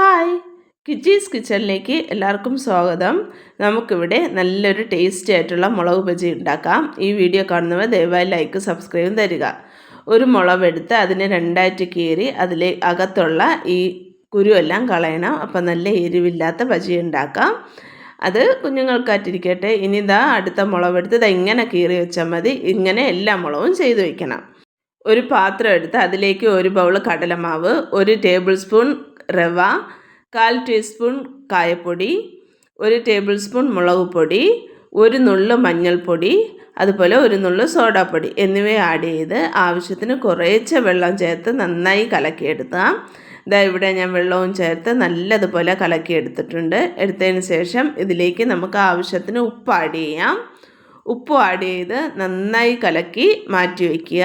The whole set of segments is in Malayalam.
ഹായ്. കിച്ചീസ് കിച്ചണിലേക്ക് എല്ലാവർക്കും സ്വാഗതം. നമുക്കിവിടെ നല്ലൊരു ടേസ്റ്റി ആയിട്ടുള്ള മുളക് ബജി ഉണ്ടാക്കാം. ഈ വീഡിയോ കാണുന്നവർ ദയവായി ലൈക്ക് സബ്സ്ക്രൈബും തരിക. ഒരു മുളക് എടുത്ത് അതിനെ രണ്ടായിട്ട് കീറി അതിലെ അകത്തുള്ള ഈ കുരുവെല്ലാം കളയണം. അപ്പം നല്ല എരിവില്ലാത്ത ബജി ഉണ്ടാക്കാം. അത് കുഞ്ഞുങ്ങൾക്കായിട്ടിരിക്കട്ടെ. ഇനി ഇതാ അടുത്ത മുളകെടുത്ത് ഇത് ഇങ്ങനെ കീറി വെച്ചാൽ മതി. ഇങ്ങനെ എല്ലാ മുളകും ചെയ്തു വയ്ക്കണം ഒരു പാത്രം എടുത്ത് അതിലേക്ക് ഒരു ബൗൾ കടലമാവ് ഒരു ടേബിൾ സ്പൂൺ റവ കാൽ ടീസ്പൂൺ കായപ്പൊടി ഒരു ടേബിൾ സ്പൂൺ മുളക് പൊടി ഒരു നുള്ളു മഞ്ഞൾപ്പൊടി അതുപോലെ ഒരു നുള്ളു സോഡാപ്പൊടി എന്നിവ ആഡ് ചെയ്ത് ആവശ്യത്തിന് കുറേശ്ശെ വെള്ളം ചേർത്ത് നന്നായി കലക്കിയെടുത്താം ഇതാ ഇവിടെ ഞാൻ വെള്ളവും ചേർത്ത് നല്ലതുപോലെ കലക്കിയെടുത്തിട്ടുണ്ട്. എടുത്തതിന് ശേഷം ഇതിലേക്ക് നമുക്ക് ആവശ്യത്തിന് ഉപ്പ് ആഡ് ചെയ്യാം. ഉപ്പ് ആഡ് ചെയ്ത് നന്നായി കലക്കി മാറ്റി വയ്ക്കുക.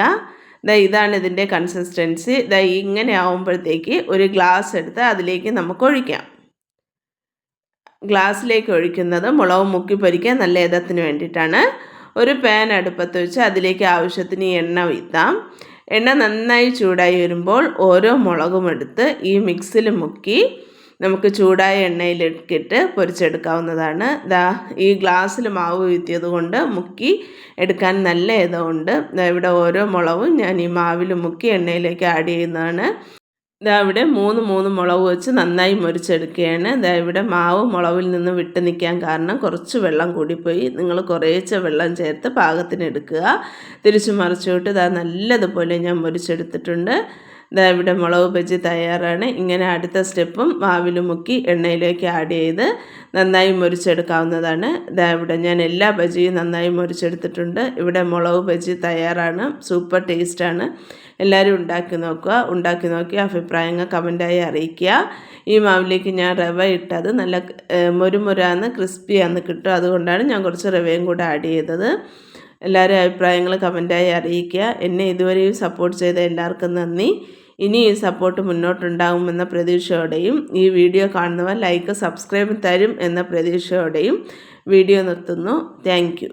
ഇതാണ് ഇതിന്റെ കൺസിസ്റ്റൻസി ദാ ഇങ്ങനെ ആവുമ്പോഴത്തേക്ക് ഒരു ഗ്ലാസ് എടുത്ത് അതിലേക്ക് നമുക്ക് ഒഴിക്കാം. ഗ്ലാസ്സിലേക്ക് ഒഴിക്കുന്നത് മുളക് മുക്കി പൊരിക്കാൻ നല്ല ഇതത്തിന് വേണ്ടിയിട്ടാണ്. ഒരു പാൻ അടുപ്പത്ത് വെച്ച് അതിലേക്ക് ആവശ്യത്തിന് എണ്ണ വീത്താം എണ്ണ നന്നായി ചൂടായി വരുമ്പോൾ ഓരോ മുളകും എടുത്ത് ഈ മിക്സിൽ മുക്കി നമുക്ക് ചൂടായ എണ്ണയിലിട്ടിട്ട് പൊരിച്ചെടുക്കാവുന്നതാണ്. ദാ ഈ ഗ്ലാസ്സിൽ മാവ് വീത്തിയത് കൊണ്ട് മുക്കി എടുക്കാൻ നല്ല ഇതുകൊണ്ട് ഇവിടെ ഓരോ മുളവും ഞാൻ ഈ മാവിൽ മുക്കി എണ്ണയിലേക്ക് ആഡ് ചെയ്യുന്നതാണ്. ഇതാ ഇവിടെ മൂന്ന് മൂന്ന് മുളക് വെച്ച് നന്നായി മുരിച്ചെടുക്കുകയാണ്. ഇതാ ഇവിടെ മാവ് മുളവിൽ നിന്ന് വിട്ട് നിൽക്കാൻ കാരണം കുറച്ച് വെള്ളം കൂടിപ്പോയി. നിങ്ങൾ കുറേച്ച വെള്ളം ചേർത്ത് പാകത്തിന് എടുക്കുക. തിരിച്ചു വിട്ട് ഇതാ നല്ലതുപോലെ ഞാൻ മുരിച്ചെടുത്തിട്ടുണ്ട്. ഇതാ ഇവിടെ മുളക് ബജി തയ്യാറാണ്. ഇങ്ങനെ അടുത്ത സ്റ്റെപ്പും വാവിൽ മുക്കി എണ്ണയിലേക്ക് ആഡ് ചെയ്ത് നന്നായി മുരിച്ചെടുക്കാവുന്നതാണ്. ഇതാ ഇവിടെ ഞാൻ എല്ലാ ബജിയും നന്നായി മുരിച്ചെടുത്തിട്ടുണ്ട്. ഇവിടെ മുളക് ബജി തയ്യാറാണ്. സൂപ്പർ ടേസ്റ്റാണ് എല്ലാവരും ഉണ്ടാക്കി നോക്കുക. ഉണ്ടാക്കി നോക്കി അഭിപ്രായങ്ങൾ കമന്റായി അറിയിക്കുക. ഈ മാവിലേക്ക് ഞാൻ റവ ഇട്ടത് നല്ല മുരുമുരാന്ന് ക്രിസ്പിയാന്ന് കിട്ടും. അതുകൊണ്ടാണ് ഞാൻ കുറച്ച് റവയും കൂടെ ആഡ് ചെയ്തത്. എല്ലാവരും അഭിപ്രായങ്ങൾ കമന്റായി അറിയിക്കുക. എന്നെ ഇതുവരെയും സപ്പോർട്ട് ചെയ്ത എല്ലാവർക്കും നന്ദി. ഇനി ഈ സപ്പോർട്ട് മുന്നോട്ടുണ്ടാകുമെന്ന പ്രതീക്ഷയോടെയും ഈ വീഡിയോ കാണുന്നവർ ലൈക്ക് സബ്സ്ക്രൈബ് തരും എന്ന പ്രതീക്ഷയോടെയും വീഡിയോ നിർത്തുന്നു. താങ്ക്